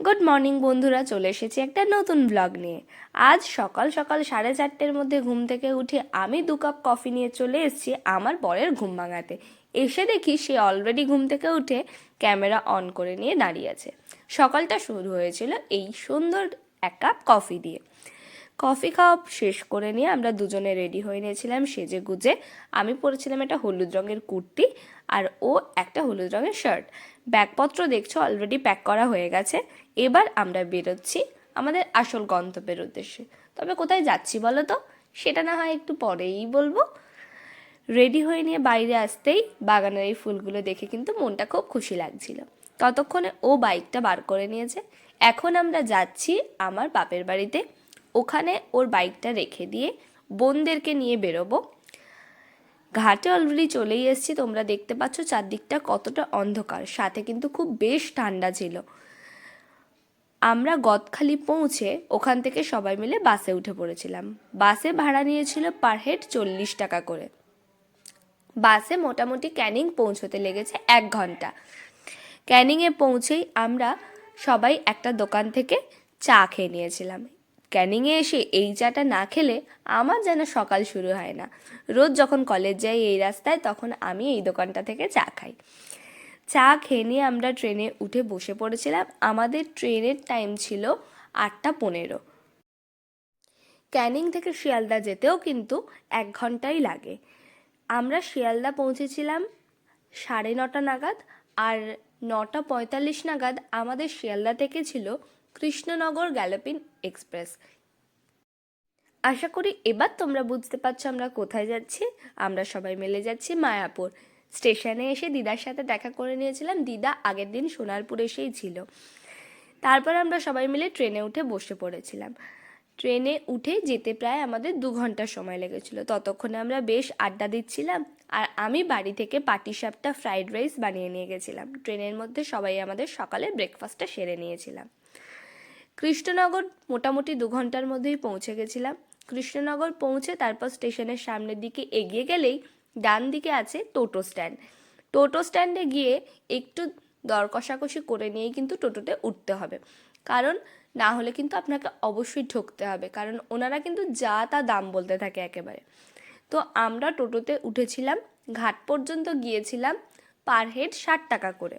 Good morning বন্ধুরা, চলে এসেছি একটা নতুন ব্লগ নিয়ে। আজ সকাল সকাল সাড়ে চারটের মধ্যে ঘুম থেকে উঠে আমি দু কাপ কফি নিয়ে চলে এসেছি আমার বরের ঘুম ভাঙাতে। এসে দেখি সে অলরেডি ঘুম থেকে উঠে ক্যামেরা অন করে নিয়ে দাঁড়িয়ে আছে। সকালটা শুরু হয়েছিল এই সুন্দর এক কাপ কফি দিয়ে। কফি খাওয়া শেষ করে নিয়ে আমরা দুজনে রেডি হয়ে নিয়েছিলাম সেজে গুজে। আমি পরেছিলাম একটা হলুদ রঙের কুর্তি আর ও একটা হলুদ রঙের শার্ট। ব্যাগপত্র দেখছ অলরেডি প্যাক করা হয়ে গেছে। এবার আমরা বেরোচ্ছি আমাদের আসল গন্তব্যের উদ্দেশ্যে। তবে কোথায় যাচ্ছি বলো তো? সেটা না হয় একটু পরেই বলব। রেডি হয়ে নিয়ে বাইরে আসতেই বাগানের এই ফুলগুলো দেখে কিন্তু মনটা খুব খুশি লাগছিল। ততক্ষণে ও বাইকটা বার করে নিয়েছে। এখন আমরা যাচ্ছি আমার বাপের বাড়িতে। ওখানে ওর বাইকটা রেখে দিয়ে বোনদেরকে নিয়ে বেরোবো। ঘাটে অলরেডি চলেই এসেছি, তোমরা দেখতে পাচ্ছ চারদিকটা কতটা অন্ধকার। সাথে কিন্তু খুব বেশ ঠান্ডা ছিল। আমরা গদখালি পৌঁছে ওখান থেকে সবাই মিলে বাসে উঠে পড়েছিলাম। বাসে ভাড়া নিয়েছিল পার হেড চল্লিশ টাকা করে। বাসে মোটামুটি ক্যানিং পৌঁছতে লেগেছে এক ঘণ্টা। ক্যানিংয়ে পৌঁছেই আমরা সবাই একটা দোকান থেকে চা খেয়ে নিয়েছিলাম। ক্যানিংয়ে এসে এই চাটা না খেলে আমার যেন সকাল শুরু হয় না। রোজ যখন কলেজ যাই এই রাস্তায়, তখন আমি এই দোকানটা থেকে চা খাই। চা খেয়ে নিয়ে আমরা ট্রেনে উঠে বসে পড়েছিলাম। আমাদের ট্রেনের টাইম ছিল আটটা পনেরো। ক্যানিং থেকে শিয়ালদা যেতেও কিন্তু এক ঘন্টাই লাগে। আমরা শিয়ালদা পৌঁছেছিলাম সাড়ে নটা নাগাদ আর নটা পঁয়তাল্লিশ নাগাদ আমাদের শিয়ালদা থেকে ছিল কৃষ্ণনগর গ্যালোপিন এক্সপ্রেস। আশা করি এবার তোমরা বুঝতে পারছ আমরা কোথায় যাচ্ছি। আমরা সবাই মিলে যাচ্ছি মায়াপুর। স্টেশনে এসে দিদার সাথে দেখা করে নিয়েছিলাম। দিদা আগের দিন সোনারপুর এসেই ছিল। তারপর আমরা সবাই মিলে ট্রেনে উঠে বসে পড়েছিলাম। ট্রেনে উঠে যেতে প্রায় আমাদের দু ঘণ্টা সময় লেগেছিল। ততক্ষণে আমরা বেশ আড্ডা দিচ্ছিলাম আর আমি বাড়ি থেকে পাটিসাপটা ফ্রাইড রাইস বানিয়ে নিয়ে গেছিলাম। ট্রেনের মধ্যে সবাই আমাদের সকালে ব্রেকফাস্টটা সেরে নিয়েছিলাম। কৃষ্ণনগর মোটামুটি দু ঘণ্টার মধ্যেই পৌঁছে গেছিলাম। কৃষ্ণনগর পৌঁছে তারপর স্টেশনের সামনের দিকে এগিয়ে গেলেই ডান দিকে আছে টোটো স্ট্যান্ড। টোটো স্ট্যান্ডে গিয়ে একটু দর কষাকষি করে নিয়েই কিন্তু টোটোতে উঠতে হবে। কারণ না হলে কিন্তু আপনাকে অবশ্যই ঠকতে হবে, কারণ ওনারা কিন্তু যা তা দাম বলতে থাকে একেবারে। তো আমরা টোটোতে উঠেছিলাম, ঘাট পর্যন্ত গিয়েছিলাম পার হেড ষাট টাকা করে।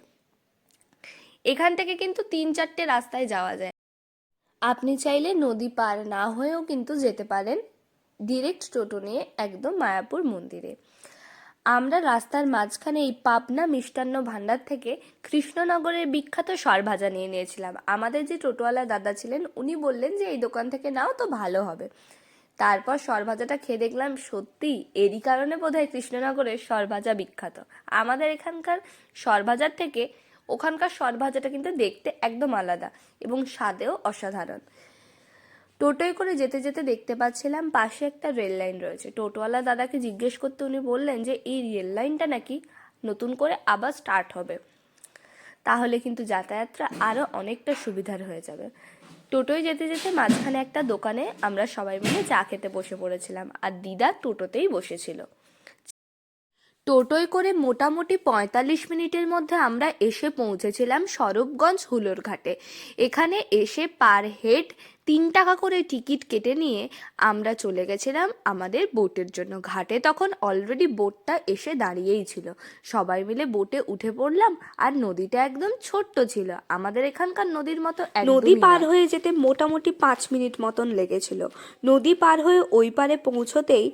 এখান থেকে কিন্তু তিন চারটে রাস্তায় যাওয়া যায়। আপনি চাইলে নদী পার না হয়েও কিন্তু যেতে পারেন ডিরেক্ট টোটো নিয়ে একদম মায়াপুর মন্দিরে। আমরা রাস্তার মাঝখানে এই পাবনা মিষ্টান্ন ভাণ্ডার থেকে কৃষ্ণনগরের বিখ্যাত সরভাজা নিয়ে নিয়েছিলাম। আমাদের যে টোটোওয়ালা দাদা ছিলেন, উনি বললেন যে, এই দোকান থেকে নাও তো ভালো হবে। তারপর সরভাজাটা খেয়ে দেখলাম সত্যি এরই কারণে বোধহয় কৃষ্ণনগরের সরভাজা বিখ্যাত। আমাদের এখানকার সরভাজার থেকে ওখানকার সরভাজাটা কিন্তু দেখতে একদম আলাদা এবং স্বাদেও অসাধারণ। টোটোয় করে যেতে যেতে দেখতে পাচ্ছিলাম পাশে একটা রেল লাইন রয়েছে। টোটোওয়ালা দাদাকে জিজ্ঞেস করতে উনি বললেন যে, এই রেল লাইনটা নাকি নতুন করে আবার স্টার্ট হবে? তাহলে কিন্তু যাতায়াতটা আরও অনেকটা সুবিধার হয়ে যাবে। টোটোয় যেতে যেতে মাঝখানে একটা দোকানে আমরা সবাই মিলে চা খেতে বসে পড়েছিলাম আর দিদা টোটোতেই বসেছিল। টোটোয় করে মোটামুটি পঁয়তাল্লিশ মিনিটের মধ্যে আমরা এসে পৌঁছেছিলাম সরবগঞ্জ হুলোর ঘাটে। এখানে এসে পার হেড তিন টাকা করে টিকিট কেটে নিয়ে আমরা চলে গেছিলাম আমাদের বোটের জন্য। ঘাটে তখন অলরেডি বোটটা এসে দাঁড়িয়েই ছিল। সবাই মিলে বোটে উঠে পড়লাম আর নদীটা একদম ছোট্ট ছিল। আমাদের এখানকার নদীর মতো নদী পার হয়ে যেতে মোটামুটি পাঁচ মিনিট মতন লেগেছিল। নদী পার হয়ে ওই পারে পৌঁছতেই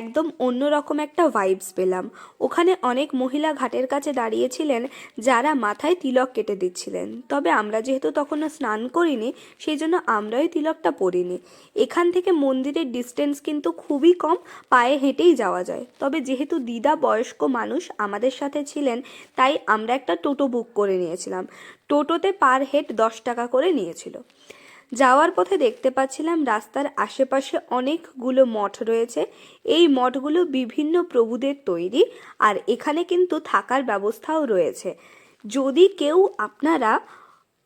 একদম অন্যরকম একটা ভাইবস পেলাম। ওখানে অনেক মহিলা ঘাটের কাছে দাঁড়িয়েছিলেন যারা মাথায় তিলক কেটে দিচ্ছিলেন। তবে আমরা যেহেতু তখনও স্নান করিনি সেই জন্য আমরাই তিলকটা পরিনি এখান থেকে মন্দিরের ডিস্টেন্স কিন্তু খুবই কম, পায়ে হেঁটেই যাওয়া যায়। তবে যেহেতু দিদা বয়স্ক মানুষ আমাদের সাথে ছিলেন, তাই আমরা একটা টোটো বুক করে নিয়েছিলাম। টোটোতে পার হেড দশ টাকা করে নিয়েছিল। যাওয়ার পথে দেখতে পাচ্ছিলাম রাস্তার আশেপাশে অনেকগুলো মঠ রয়েছে। এই মঠগুলো বিভিন্ন প্রভুদের তৈরি আর এখানে কিন্তু থাকার ব্যবস্থাও রয়েছে। যদি কেউ আপনারা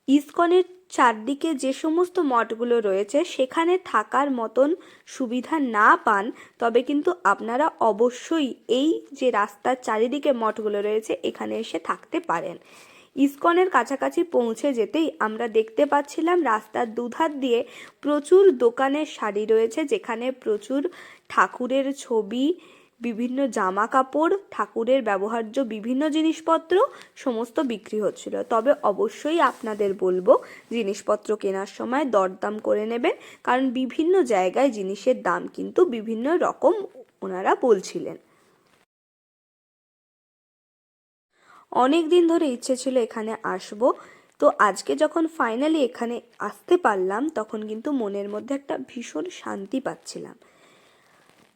ইসকনের চারদিকে যে সমস্ত মঠগুলো রয়েছে, সেখানে থাকার মতন সুবিধা না পান, তবে কিন্তু আপনারা অবশ্যই এই যে রাস্তার চারিদিকে মঠগুলো রয়েছে, এখানে এসে থাকতে পারেন। ইস্কনের কাছাকাছি পৌঁছে যেতেই আমরা দেখতে পাচ্ছিলাম রাস্তার দুধার দিয়ে প্রচুর দোকানের শাড়ি রয়েছে, যেখানে প্রচুর ঠাকুরের ছবি বিভিন্ন জামা কাপড় ঠাকুরের ব্যবহার্য বিভিন্ন জিনিসপত্র সমস্ত বিক্রি হচ্ছিল। তবে অবশ্যই আপনাদের বলব, জিনিসপত্র কেনার সময় দরদাম করে নেবেন, কারণ বিভিন্ন জায়গায় জিনিসের দাম কিন্তু বিভিন্ন রকম ওনারা বলছিলেন। অনেক দিন ধরে ইচ্ছে ছিল এখানে আসব। তো আজকে যখন ফাইনালি এখানে আসতে পারলাম, তখন কিন্তু মনের মধ্যে একটা ভীষণ শান্তি পাচ্ছিলাম।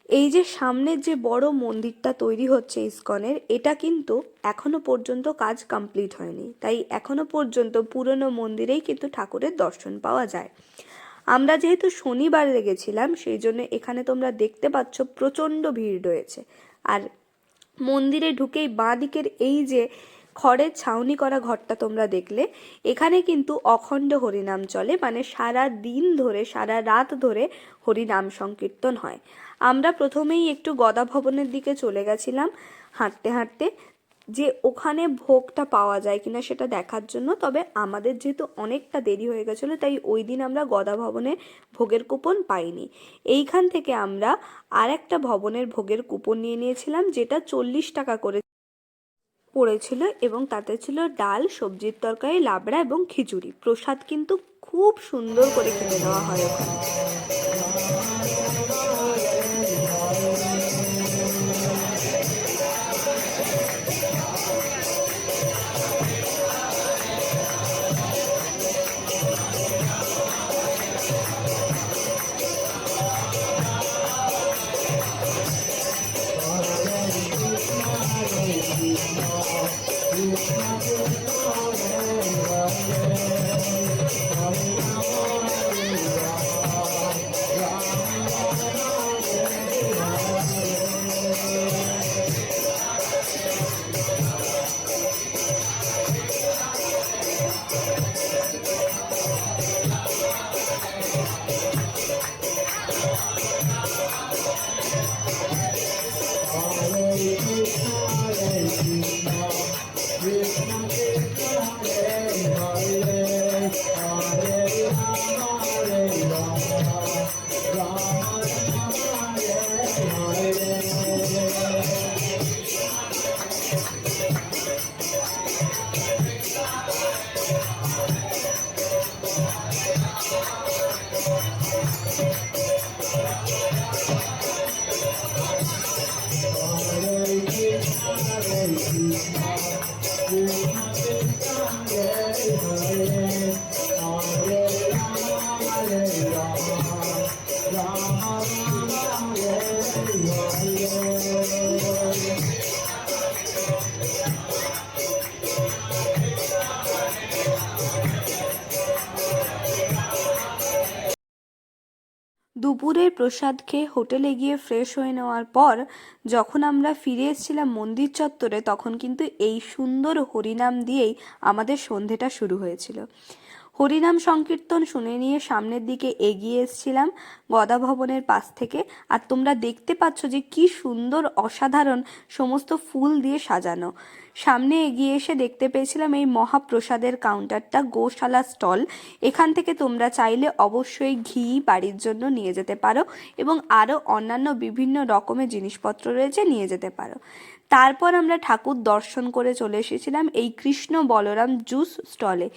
এই যে সামনের যে বড় মন্দিরটা তৈরি হচ্ছে ইস্কনের, এটা কিন্তু এখনও পর্যন্ত কাজ কমপ্লিট হয়নি। তাই এখনও পর্যন্ত পুরনো মন্দিরেই কিন্তু ঠাকুরের দর্শন পাওয়া যায়। আমরা যেহেতু শনিবারে গেছিলাম সেই জন্য এখানে তোমরা দেখতে পাচ্ছ প্রচণ্ড ভিড় রয়েছে। আর মন্দিরে ঢুকেই বাঁ দিকের এই যে খড়ের ছাউনি করা ঘরটা তোমরা দেখলে, এখানে কিন্তু অখণ্ড হরিনাম চলে মানে সারা দিন ধরে, সারা রাত ধরে হরিনাম সংকীর্তন হয়। আমরা প্রথমেই একটু গদা ভবনের দিকে চলে গেছিলাম হাঁটতে হাঁটতে, যে ওখানে ভোগটা পাওয়া যায় কিনা সেটা দেখার জন্য। তবে আমাদের যেহেতু অনেকটা দেরি হয়ে গেছিল, তাই ওই দিন আমরা গদা ভবনে ভোগের কুপন পাইনি। এইখান থেকে আমরা আর একটা ভবনের ভোগের কুপন নিয়ে নিয়েছিলাম, যেটা চল্লিশ টাকা করে পড়েছিল এবং তাতে ছিল ডাল, সবজির তরকারি, লাবড়া এবং খিচুড়ি। প্রসাদ কিন্তু খুব সুন্দর করে কিনে দেওয়া হয় ওখানে। দুপুরের প্রসাদ খেয়ে হোটেলে গিয়ে ফ্রেশ হয়ে নেওয়ার পর যখন আমরা ফিরে এসেছিলাম মন্দির চত্বরে, তখন কিন্তু এই সুন্দর হরিনাম দিয়েই আমাদের সন্ধেটা শুরু হয়েছিল। হরিনাম সংকীর্তন শুনে নিয়ে সামনের দিকে এগিয়ে এসেছিলাম গদা ভবনের পাশ থেকে। আর তোমরা দেখতে পাচ্ছ যে কি সুন্দর, অসাধারণ সমস্ত ফুল দিয়ে সাজানো। সামনে এগিয়ে এসে দেখতে পেয়েছিলাম এই মহাপ্রসাদের কাউন্টারটা, গোশালা স্টল। এখান থেকে তোমরা চাইলে অবশ্যই ঘি বাড়ির জন্য নিয়ে যেতে পারো এবং আরও অন্যান্য বিভিন্ন রকমের জিনিসপত্র রয়েছে নিয়ে যেতে পারো। তারপর আমরা ঠাকুর দর্শন করে চলে এসেছিলাম এই কৃষ্ণ বলরাম জুস স্টলে।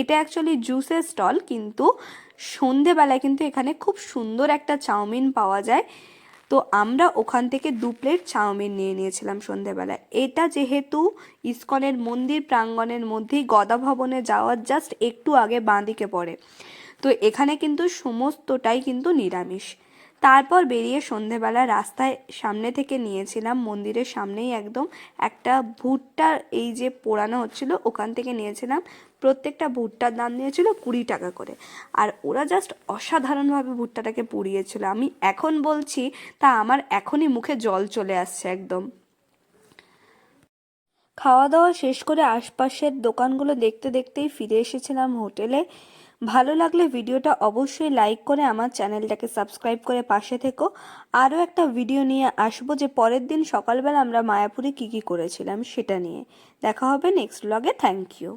এটা অ্যাকচুয়ালি জুসের স্টল কিন্তু সন্ধেবেলায় কিন্তু এখানে খুব সুন্দর একটা চাউমিন পাওয়া যায়। তো আমরা ওখান থেকে দু প্লেট চাউমিন নিয়ে নিয়েছিলাম সন্ধেবেলায়। এটা যেহেতু ইস্কনের মন্দির প্রাঙ্গণের মধ্যেই গদা ভবনে যাওয়ার জাস্ট একটু আগে বাঁ দিকে পড়ে। তো এখানে কিন্তু সমস্তটাই কিন্তু নিরামিষ। তারপর বেরিয়ে সন্ধেবেলা রাস্তায় সামনে থেকে নিয়েছিলাম, মন্দিরের সামনেই একদম একটা ভুট্টার এই যে পোড়ানো হচ্ছিল, ওখান থেকে নিয়েছিলাম। প্রত্যেকটা ভুট্টার দাম নিয়েছিল কুড়ি টাকা করে। আর ওরা জাস্ট অসাধারণভাবে ভুট্টাটাকে পুড়িয়েছিল। আমি এখন বলছি, তা আমার এখনই মুখে জল চলে আসছে একদম। খাওয়া দাওয়া শেষ করে আশপাশের দোকানগুলো দেখতে দেখতেই ফিরে এসেছিলাম হোটেলে। ভালো লাগলে ভিডিওটা অবশ্যই লাইক করে আমার চ্যানেলটাকে সাবস্ক্রাইব করে পাশে থেকো। আরও একটা ভিডিও নিয়ে আসব যে পরের দিন সকালবেলা আমরা মায়াপুরে কী কী করেছিলাম সেটা নিয়ে। দেখা হবে নেক্সট ব্লগে থ্যাংক ইউ